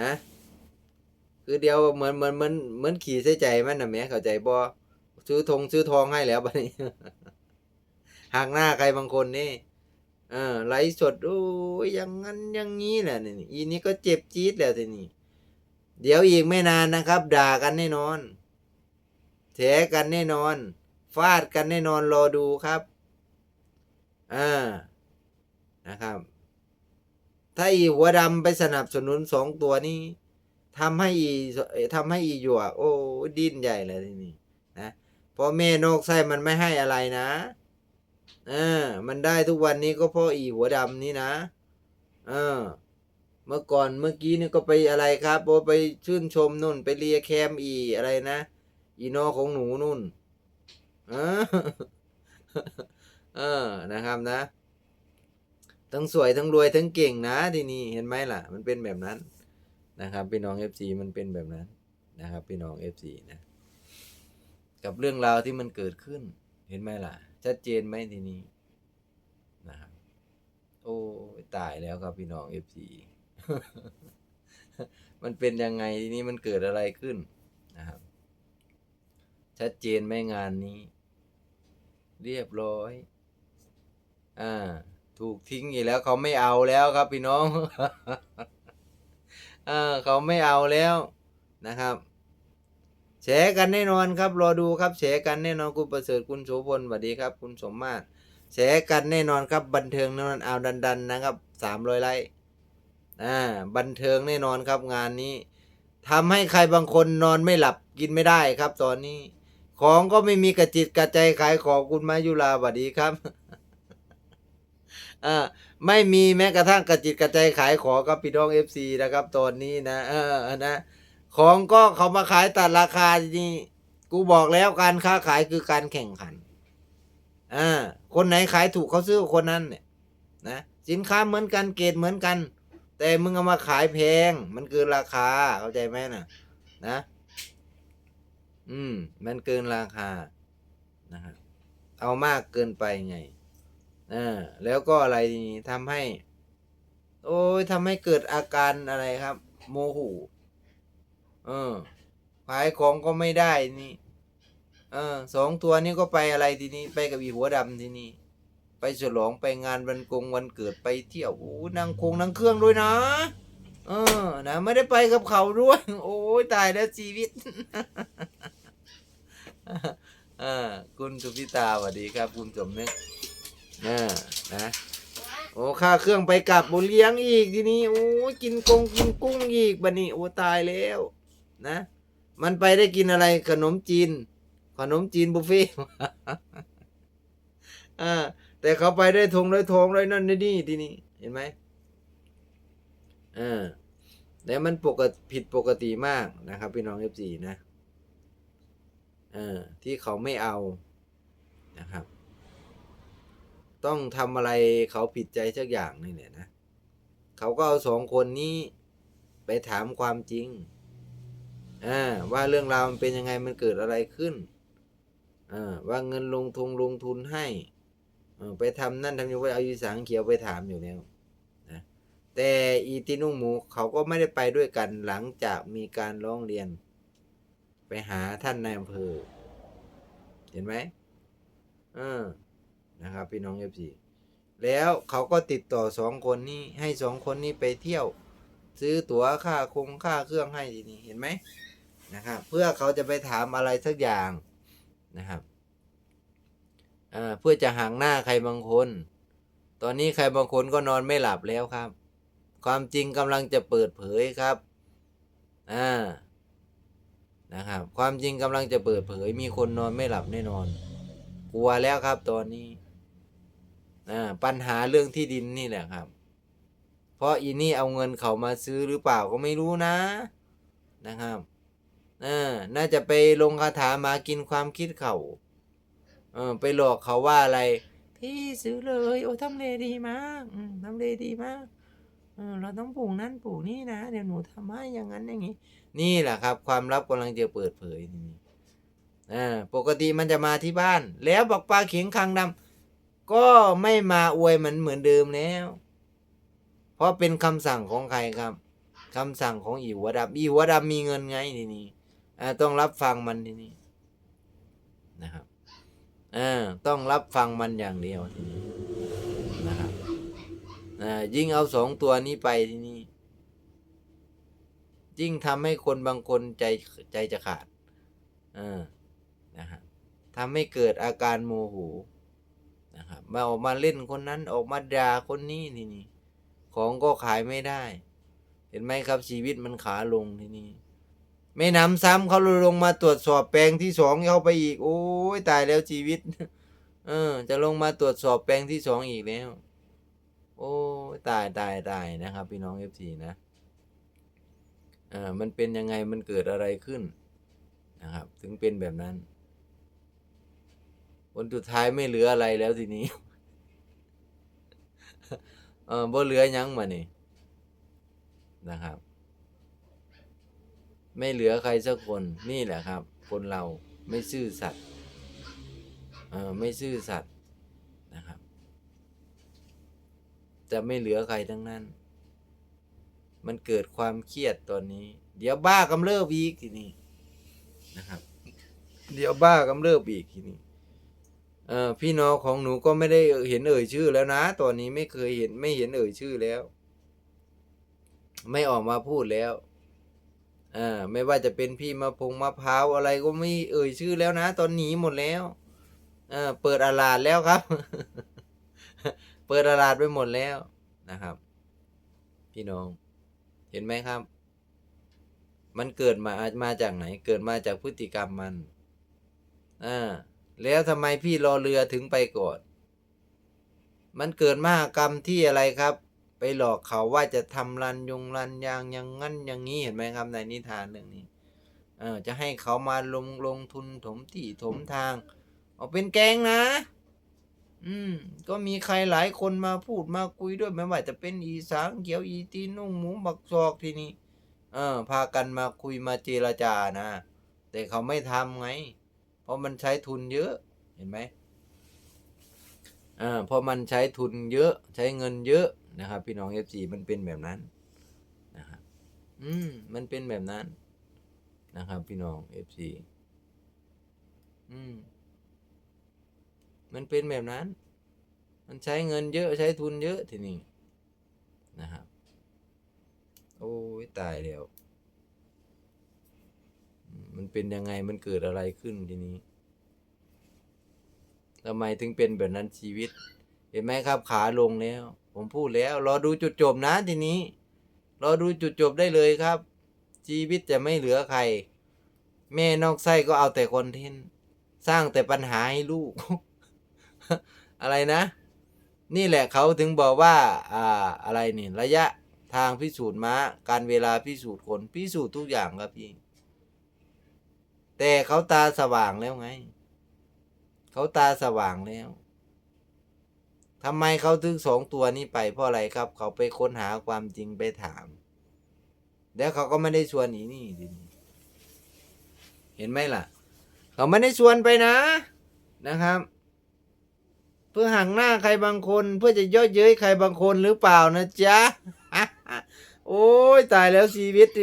นะ คือเดียวเหมือนเหมือนเหมือนเหมือนขี่ใส่ใจมันนะแม่เข้าใจบ่ซื้อทงซื้อทองให้แล้วบัดนี้หักหน้าใครบางคนนี่เออไลฟ์สดโอ้ยอย่างนั้นอย่างนี้แหละนี่อีนี้ก็เจ็บจี๊ดแล้วทีนี้เดี๋ยวอีกไม่นานนะครับ ด่ากันแน่นอนแถกันแน่นอน ฟาดกันแน่นอนรอดูครับ อ่า นะครับ ถ้าอีหัวดำไปสนับสนุนสองตัวนี้ทำให้อีทำให้อีหยวกโอ้ดิ้นใหญ่เลยทีนี้นะเพราะแม่นกไส้มันไม่ให้อะไรนะเออ มันได้ทุกวันนี้ก็เพราะอีหัวดำนี้นะ เออ เมื่อก่อนเมื่อกี้นี่ก็ไปอะไรครับโอไปชื่นชมนู่น ไปเลียแคมอีอะไรนะอีนอของหนูนู่น เออ เออนะครับนะ ทั้งสวยทั้งรวยทั้งเก่งนะทีนี้เห็นไหมล่ะ มันเป็นแบบนั้นนะครับพี่น้องเอฟซีมันเป็นแบบนั้นนะครับพี่น้องเอฟซีนะกับเรื่องราวที่มันเกิดขึ้น เห็นไหมล่ะ ชัดเจนไหมทีนี้นะครับโอ้ตายแล้วครับพี่น้องเอฟซีมันเป็นยังไงทีนี้มันเกิดอะไรขึ้นนะครับ ชัดเจนไหมงานนี้ เรียบร้อย อ่า ถูกทิ้งอีกแล้วเขาไม่เอาแล้วครับพี่น้องเออเขาไม่เอาแล้วนะครับแฉกันแน่นอนครับรอดูครับแฉกันแน่นอนคุณประเสริฐคุณโสพลสวัสดีครับ คุณสมมาตรแฉกันแน่นอนครับบันเทิงแน่นอนเอาดันดันๆนะครับสามร้อยไลค์อ่าบันเทิงแน่นอนครับงานนี้ทำให้ใครบางคนนอนไม่หลับกินไม่ได้ครับตอนนี้ ของก็ไม่มีกระจิตกระใจขายของคุณมายุราสวัสดีครับ อ่าไม่มีแม้กระทั่งกระจิตกระใจขายของกับพี่น้องเอฟซีนะครับตอนนี้นะ เออนะของก็เขามาขายตัดราคานี่กูบอกแล้วการค้าขายคือการแข่งขันอ่าคนไหนขายถูกเขาซื้อคนนั้นเนี่ยนะสินค้าเหมือนกันเกรดเหมือนกัน แต่มึงเอามาขายแพง มันเกินราคาเข้าใจไหมนะนะ อืม มันเกินราคานะครับเอามากเกินไปไง อ่าแล้วก็อะไรนี่ทำให้ โอ้ยทำให้เกิดอาการอะไรครับ โมโหเออขายของก็ไม่ได้นี่เออสองตัวนี้ก็ไปอะไรทีนี้ ไปกับอีหัวดำทีนี้ ไปฉลองไปงานวันกงวันเกิดไปเที่ยวโอ้นางคงนางเครื่องด้วยนะ เออ นะไม่ได้ไปกับเขาด้วย โอ้ยตายแล้วชีวิตอ่าคุณสุพิตาสวัสดีครับ คุณสมนึก อ่านะโอ้ค่าเครื่องไปกลับบุเลี้ยงอีกทีนี้โอ้กินกงกินกุ้งอีกบันนี้โอ้ตายแล้วนะ มันไปได้กินอะไรขนมจีน ขนมจีนบุฟเฟ่ต์อ่าแต่เขาไปได้ทงได้ทองได้นั่นได้นี่ทีนี้เห็นไหมอ่าแต่มันปกติผิดปกติมากนะครับ พี่น้องเอฟซีนะเออที่เขาไม่เอานะครับ ต้องทำอะไรเขาผิดใจสักอย่างนี่เนี่ยนะเขาก็เอาสองคนนี้ไปถามความจริงอ่าว่าเรื่องราวมันเป็นยังไงมันเกิดอะไรขึ้นอ่าว่าเงินลงทุนลงทุนให้ไปทำนั่นทำนี่ว่าเอาอีสางเขียวไปถามอยู่แล้วนะแต่อีตินุ่งหมูเขาก็ไม่ได้ไปด้วยกันหลังจากมีการร้องเรียน ไปหาท่านนายอำเภอเห็นไหมเออ นะครับพี่น้องเอฟซีแล้วเขาก็ติดต่อสองคนนี้ให้สองคนนี้ไปเที่ยว ซื้อตั๋วค่าคงค่าเครื่องให้ทีนี้เห็นไหมนะครับเพื่อเขาจะไปถามอะไรสักอย่างนะครับเพื่อจะห่างหน้าใครบางคน ตอนนี้ใครบางคนก็นอนไม่หลับแล้วครับ ความจริงกำลังจะเปิดเผยครับอ่านะครับ ความจริงกำลังจะเปิดเผย มีคนนอนไม่หลับแน่นอน กลัวแล้วครับตอนนี้ ปัญหาเรื่องที่ดินนี่แหละครับ เพราะอีนี่เอาเงินเขามาซื้อหรือเปล่าก็ไม่รู้นะนะครับอ่าน่าจะไปลงคาถามากินความคิดเขาเออไปหลอกเขาว่าอะไร พี่ซื้อเลย โอ้ทำเลดีมากทำเลดีมากเออเราต้องปลูกนั่นปลูกนี่นะ เดี๋ยวหนูทำให้อย่างนั้นอย่างนี้ นี่แหละครับ ความลับกำลังจะเปิดเผยนี่อ่าปกติมันจะมาที่บ้าน แล้วบอกปลาเข็งคางดำ ก็ไม่มาอวยเหมือนเหมือนเดิมแล้ว เพราะเป็นคำสั่งของใครครับคำสั่งของอีหัวดำอีหัวดำมีเงินไงทีนี้อ่าต้องรับฟังมันทีนี้นะครับอ่าต้องรับฟังมันอย่างเดียวทีนี้นะครับอ่ายิ่งเอาสองตัวนี้ไปทีนี้ยิ่งทำให้คนบางคนใจใจจะขาดอ่านะครับทำให้เกิดอาการโมโห นะครับมาออกมาเล่นคนนั้นออกมาด่าคนนี้ทีนี้ของก็ขายไม่ได้ เห็นไหมครับชีวิตมันขาลงทีนี้ไม่นำซ้ำเขาลงมาตรวจสอบแปลงที่สองเข้าไปอีก โอ้ยตายแล้วชีวิต เออ จะลงมาตรวจสอบแปลงที่สองอีกแล้ว โอ้ยตายตายตายนะครับ พี่น้องเอฟซีนะอ่ามันเป็นยังไงมันเกิดอะไรขึ้นนะครับ ถึงเป็นแบบนั้น ผลสุดท้ายไม่เหลืออะไรแล้วทีนี้ เออบ่เหลือยังมานี่นะครับ ไม่เหลือใครสักคนนี่แหละครับ คนเราไม่ซื่อสัตย์เออไม่ซื่อสัตย์นะครับ จะไม่เหลือใครทั้งนั้น มันเกิดความเครียดตอนนี้ เดี๋ยวบ้ากำเริบอีกทีนี้นะครับ เดี๋ยวบ้ากำเริบอีกทีนี้ เออพี่น้องของหนูก็ไม่ได้เห็นเอ่ยชื่อแล้วนะ ตอนนี้ไม่เคยเห็นไม่เห็นเอ่ยชื่อแล้ว ไม่ออกมาพูดแล้วอ่าไม่ว่าจะเป็นพี่มะพงมะพร้าวอะไรก็ไม่เอ่ยชื่อแล้วนะ ตอนหนีหมดแล้วเออเปิดอาลาดแล้วครับ เปิดอาลาดไปหมดแล้วนะครับ พี่น้อง เห็นไหมครับ มันเกิดมามาจากไหน เกิดมาจากพฤติกรรมมันอ่า แล้วทำไมพี่รอเรือถึงไปก่อน มันเกิดมหากรรมที่อะไรครับ ไปหลอกเขาว่าจะทำรันยงรันยางอย่างงั้นอย่างนี้เห็นไหมครับในนิทานเรื่องนี้เออจะให้เขามาลงลงทุนถมที่ถมทางเอาเป็นแกงนะ อืม ก็มีใครหลายคนมาพูดมาคุยด้วยไม่ว่าจะเป็นอีสางเขียวอีตีนุ่งหมูบักซอกทีนี้ เออ พากันมาคุยมาเจรจานะ แต่เขาไม่ทำไง เพราะมันใช้ทุนเยอะเห็นไหมอ่าเพราะมันใช้ทุนเยอะใช้เงินเยอะนะครับ พี่น้องเอฟซีมันเป็นแบบนั้นนะครับอืมมันเป็นแบบนั้นนะครับ พี่น้องเอฟซีอืมมันเป็นแบบนั้น มันใช้เงินเยอะใช้ทุนเยอะทีนี้นะครับ โอ้ยตายแล้ว มันเป็นยังไงมันเกิดอะไรขึ้นทีนี้ทำไมถึงเป็นแบบนั้นชีวิต เห็นไหมครับขาลงแล้ว ผมพูดแล้ว รอดูจุดจบนะทีนี้ รอดูจุดจบได้เลยครับ ชีวิตจะไม่เหลือใคร แม่นอกไส้ก็เอาแต่คอนเทนต์สร้างแต่ปัญหาให้ลูก อะไรนะ นี่แหละเขาถึงบอกว่า อ่า อะไรนี่ ระยะทางพิสูจน์ม้า การเวลาพิสูจน์คนพิสูจน์ทุกอย่างครับพี่ แต่เขาตาสว่างแล้วไง เขาตาสว่างแล้วทำไมเขาถึงสองตัวนี้ไปเพราะอะไรครับ เขาไปค้นหาความจริงไปถาม แล้วเขาก็ไม่ได้ชวนอีนี่ทีนี้เห็นไหมล่ะ เขาไม่ได้ชวนไปนะนะครับ เพื่อหักหน้าใครบางคน เพื่อจะย่อเย้ยใครบางคนหรือเปล่านะจ๊ะโอ้ยตายแล้วชีวิตทีนี้